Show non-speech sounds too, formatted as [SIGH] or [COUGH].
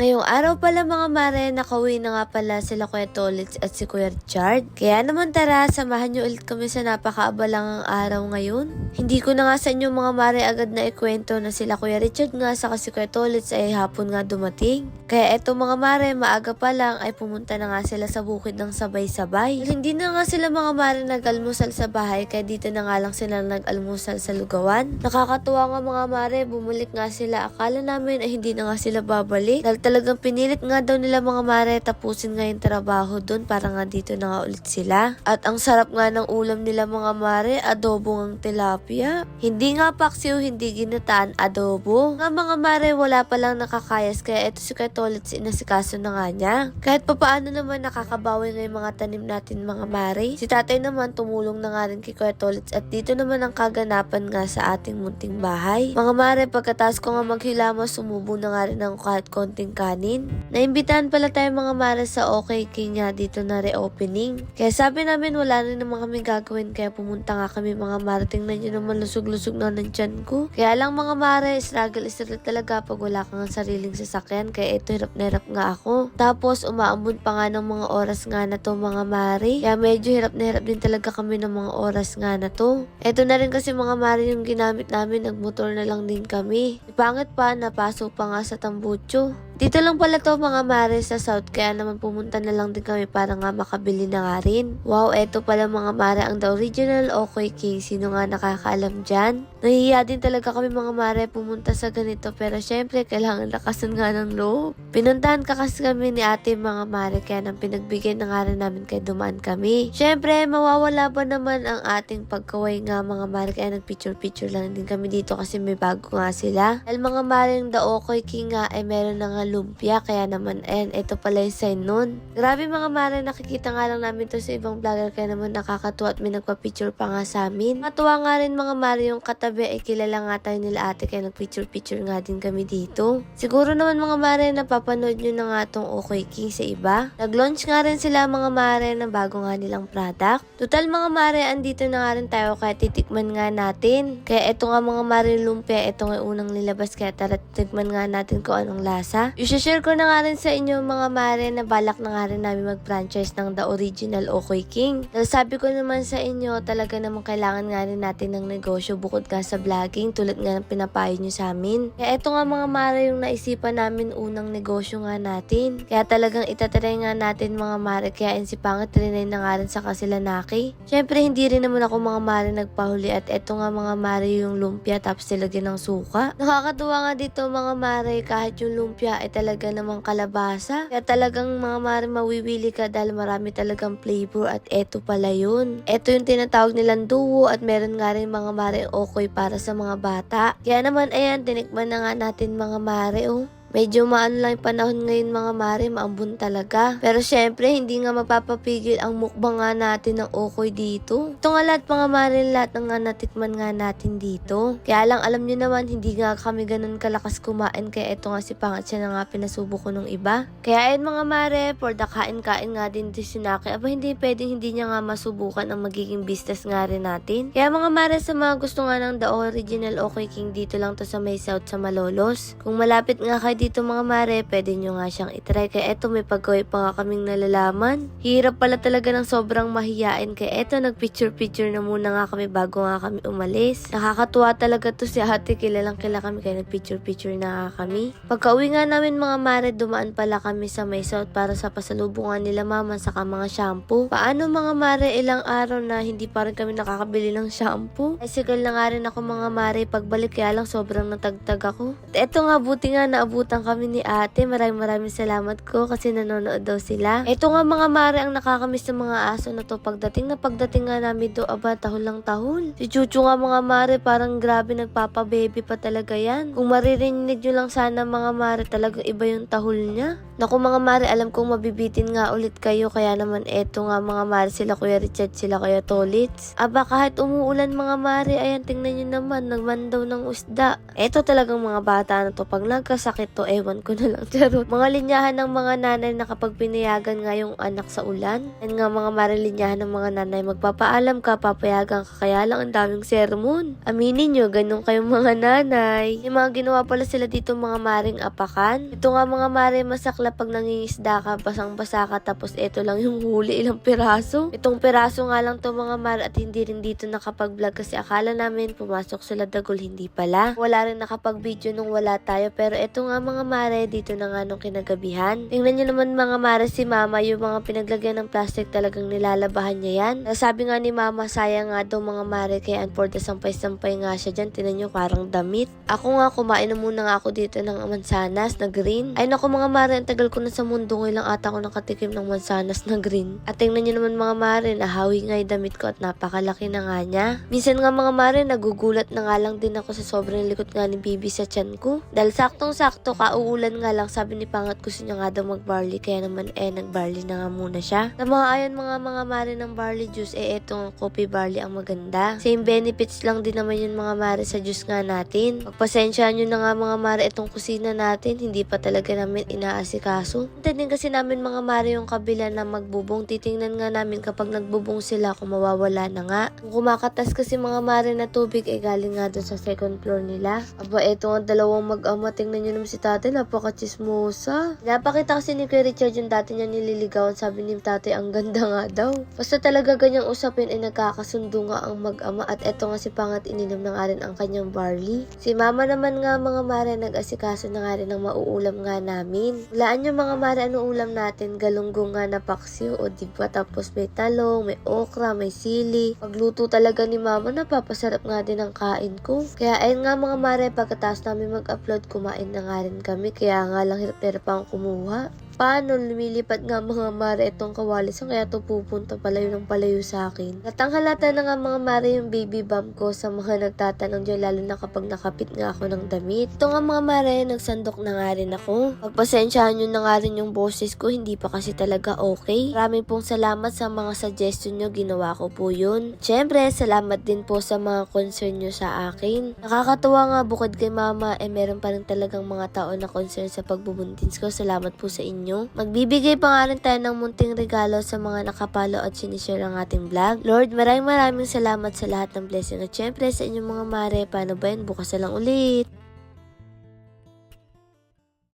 Ngayong araw pala mga mare, nakauwi na nga pala sila Kuya Tolits at si Kuya Richard. Kaya naman tara, samahan niyo ulit kami sa napakaabalang araw ngayon. Hindi ko na nga sa inyo mga mare agad na ikwento na sila Kuya Richard nga sa si Kuya Tolits ay hapon nga dumating. Kaya eto mga mare, maaga pa lang ay pumunta na nga sila sa bukid ng sabay-sabay. Hindi na nga sila mga mare nag-almusal sa bahay kaya dito na nga lang sila nag-almusal sa lugawan. Nakakatuwa nga mga mare, bumalik nga sila. Akala namin ay hindi na nga sila babalik. Dahil talagang pinilit nga daw nila mga mare tapusin nga yung trabaho doon para nga dito na nga ulit sila. At ang sarap nga ng ulam nila mga mare, adobo ng tilapia. Hindi nga paksiw, hindi ginataan, adobo. Nga mga mare, wala pa lang nakakayas kaya ito si Katolit sinasikaso na nga niya. Kahit papaano naman nakakabawi nga yung mga tanim natin mga mare. Si tatay naman tumulong na nga rin kay Kuya Tolits at dito naman ang kaganapan nga sa ating munting bahay. Mga mare, pagkatas ko nga maghilamos, sumubo na nga rin ng kahit konting kanin. Naimbitahan pala tayo mga mare sa OK King nga dito na reopening. Kaya sabi namin wala rin naman kami gagawin kaya pumunta nga kami mga mare. Tingnan nyo naman lusog-lusog na ng tiyan ko. Kaya lang mga mare, struggle struggle talaga pag wala kang sariling sasakyan. Kaya ito hirap na hirap nga ako. Tapos umaambon pa nga ng mga oras nga na to mga mare. Kaya medyo hirap na hirap din talaga kami ng mga oras nga na to. Ito na rin kasi mga mare yung ginamit namin. Nagmotor na lang din kami. Pangit pa, napasok pa nga sa tambucho. Dito lang pala to mga mare sa South kaya naman pumunta na lang din kami para nga makabili na nga rin. Wow, eto pala mga mare ang the original okay king. Sino nga nakakaalam dyan? Nahihiya din talaga kami mga mare pumunta sa ganito pero syempre kailangan lakasan nga ng loob. Pinuntahan ka kasi kami ni ate mga mare kaya nang pinagbigyan na nga rin namin kaya dumaan kami. Syempre mawawala ba naman ang ating pagkaway nga mga mare kaya nagpicture-picture lang din kami dito kasi may bago nga sila. Dahil mga mare the okay king nga ay meron na nga lumpia kaya naman ayan ito pala yung sign nun. Grabe mga mare nakikita nga lang namin to sa ibang vlogger kaya naman nakakatuwa at may nagpa-picture pa nga sa amin. Matuwa nga rin mga mare yung katabi ay kilala nga tayo nila ate kaya nagpicture-picture nga din kami dito. Siguro naman mga mare napapanood nyo na nga tong Okay King sa iba. Nag-launch nga rin sila mga mare ng bago nga nilang product. Total mga mare andito na nga rin tayo kaya titikman nga natin. Kaya eto nga mga mare lumpia ito nga unang nilabas kaya tara titikman nga natin kung anong lasa. I-share ko na nga rin sa inyo mga mare na balak na nga rin namin mag-franchise ng The Original Okay King. Dahil sabi ko naman sa inyo, talaga naman kailangan nga rin natin ng negosyo bukod ka sa vlogging tulad nga ng pinapayo nyo sa amin. Kaya ito nga mga mare yung naisipan namin unang negosyo nga natin. Kaya talagang itatry nga natin mga mare kaya insipangat trinay na nga rin sa kasilanaki. Syempre hindi rin naman ako mga mare nagpahuli at ito nga mga mare yung lumpia tapos nilagyan ng suka. Nakakatuwa nga dito mga mare kahit yung lumpia talaga namang kalabasa. Kaya talagang mga mare mawiwili ka dahil marami talagang flavor at eto pala yun. Eto yung tinatawag nilang duo at meron nga rin mga mare okay para sa mga bata. Kaya naman ayan, tinikman na nga natin mga mare oh. Medyo maano lang yung panahon ngayon mga mare, maambun talaga. Pero syempre, hindi nga mapapapigil ang mukbang nga natin ng okoy dito. Ito nga lahat mga mare, lahat ng nga natikman nga natin dito. Kaya lang alam nyo naman, hindi nga kami ganun kalakas kumain. Kaya ito nga si Pangat siya na nga pinasubo ko nung iba. Kaya ayun mga mare, for the kain-kain nga din si Sinaki. Aba hindi pwedeng hindi niya nga masubukan ang magiging business nga rin natin. Kaya mga mare, sa mga gusto nga ng The Original Okay King, dito lang to sa may South sa Malolos. Kung malapit nga kayo dito mga mare, pwede nyo nga siyang itry. Kaya eto may pagkaway pa nga kaming nalalaman. Hirap pala talaga ng sobrang mahiyain. Kaya eto nagpicture-picture na muna nga kami bago nga kami umalis. Nakakatuwa talaga to si ate. Kilalang kila kami kaya nagpicture-picture na nga kami. Pagka uwi nga namin mga mare, dumaan pala kami sa may south para sa pasalubungan nila mama saka mga shampoo. Paano mga mare ilang araw na hindi pa rin kami nakakabili ng shampoo? Bicycle na nga rin ako mga mare. Pagbalik kaya lang sobrang natagtag ako. At eto nga buti nga naabutan kami ni ate. Maraming maraming salamat ko kasi nanonood daw sila. Ito nga mga mare ang nakakamiss ng mga aso na to. Pagdating na pagdating nga namin do, aba, tahol lang tahol. Si Chuchu nga mga mare, parang grabe nagpapa-baby pa talaga yan. Kung maririnig nyo lang sana mga mare, talagang iba yung tahol niya. Naku mga mare, alam kong mabibitin nga ulit kayo. Kaya naman eto nga mga mare, sila Kuya Richard, sila Kuya Tolits. Aba, kahit umuulan mga mare, ayan, tingnan nyo naman, nagmandaw ng usda. Eto talagang mga bata na to, pag nagkasakit to, ewan ko na lang. [LAUGHS] Charot. Mga linyahan ng mga nanay na kapag pinayagan nga yung anak sa ulan. Yan nga mga marilinyahan ng mga nanay, magpapaalam ka, papayagan ka, kaya lang ang daming sermon. Aminin nyo, ganun kayong mga nanay. Yung mga ginawa pala sila dito mga maring apakan. Ito nga mga mare masakla pag nangingisda ka, basang-basa ka, tapos ito lang yung huli, ilang piraso. Itong piraso nga lang to mga mare at hindi rin dito nakapag-vlog kasi akala namin pumasok sila dagol, hindi pala. Wala rin nakapag-video nung wala tayo, pero ito nga mga mare, dito na nga nung kinagabihan. Tingnan nyo naman mga mare si mama, yung mga pinaglagyan ng plastic talagang nilalabahan niya yan. Sabi nga ni mama, sayang nga daw mga mare, kaya for the sampay-sampay nga siya dyan, tinan nyo parang damit. Ako nga, kumain na muna nga ako dito ng mansanas na green. Ay naku mga mare, ang tagal ko na sa mundo, ngayon lang ata ako nakatikim ng mansanas na green. At tingnan nyo naman mga mare, nahawi nga yung damit ko at napakalaki na nga niya. Minsan nga mga mare, nagugulat na nga lang din ako sa sobrang likot nga ni Bibi sa tiyan ko. Dahil saktong-sakto, kauulan nga lang, sabi ni Pangat gusto niya nga daw mag-barley, kaya naman eh, nag-barley na nga muna siya. Na mga ayon mga mga mare ng barley juice, eh etong coffee barley ang maganda. Same benefits lang din naman yun mga mare sa juice nga natin. Pagpasensya nyo na nga mga mare itong kusina natin, hindi pa talaga namin inaasikaso. Din kasi namin mga mare yung kabila na magbubong. Titingnan nga namin kapag nagbubong sila kung mawawala na nga. Kung kumakatas kasi mga mare na tubig ay galing nga doon sa second floor nila. Aba, eto nga dalawang mag-ama. Tingnan nyo naman si tatay, napaka-chismosa. Napakita kasi ni Kuya Richard yung dati niya nililigawan. Sabi ni tatay, ang ganda nga daw. Basta talaga ganyang usapin ay nagkakasundo nga ang mag-ama. At eto nga si Pangat ininom na nga rin ang kanyang barley. Si mama naman nga mga mare nag-asikaso na nga rin ang mauulam nga namin. Hulaan nyo mga mare ano ulam natin. Galunggong nga na paksiw o diba tapos may talong, may okra, may sili. Pagluto talaga ni mama napapasarap nga din ang kain ko. Kaya ayun nga mga mare pagkatapos namin mag-upload kumain na nga rin kami. Kaya nga lang hirap-hirap ang kumuha paano lumilipat nga mga mare itong kawalis kaya to pupunta palayo ng palayo sa akin. Natanghalata na nga mga mare yung baby bump ko sa mga nagtatanong dyan lalo na kapag nakapit nga ako ng damit. Ito nga mga mare, nagsandok na nga rin ako. Pagpasensyahan nyo na nga rin yung boses ko, hindi pa kasi talaga okay. Maraming pong salamat sa mga suggestion nyo, ginawa ko po yun. Siyempre, salamat din po sa mga concern nyo sa akin. Nakakatuwa nga bukod kay mama, eh meron pa rin talagang mga tao na concern sa pagbubuntis ko. Salamat po sa inyo. Magbibigay pa nga rin tayo ng munting regalo sa mga nakapalo at sinishare ang ating vlog. Lord, maraming maraming salamat sa lahat ng blessing at syempre sa inyong mga mare. Paano ba yun? Bukas na lang ulit.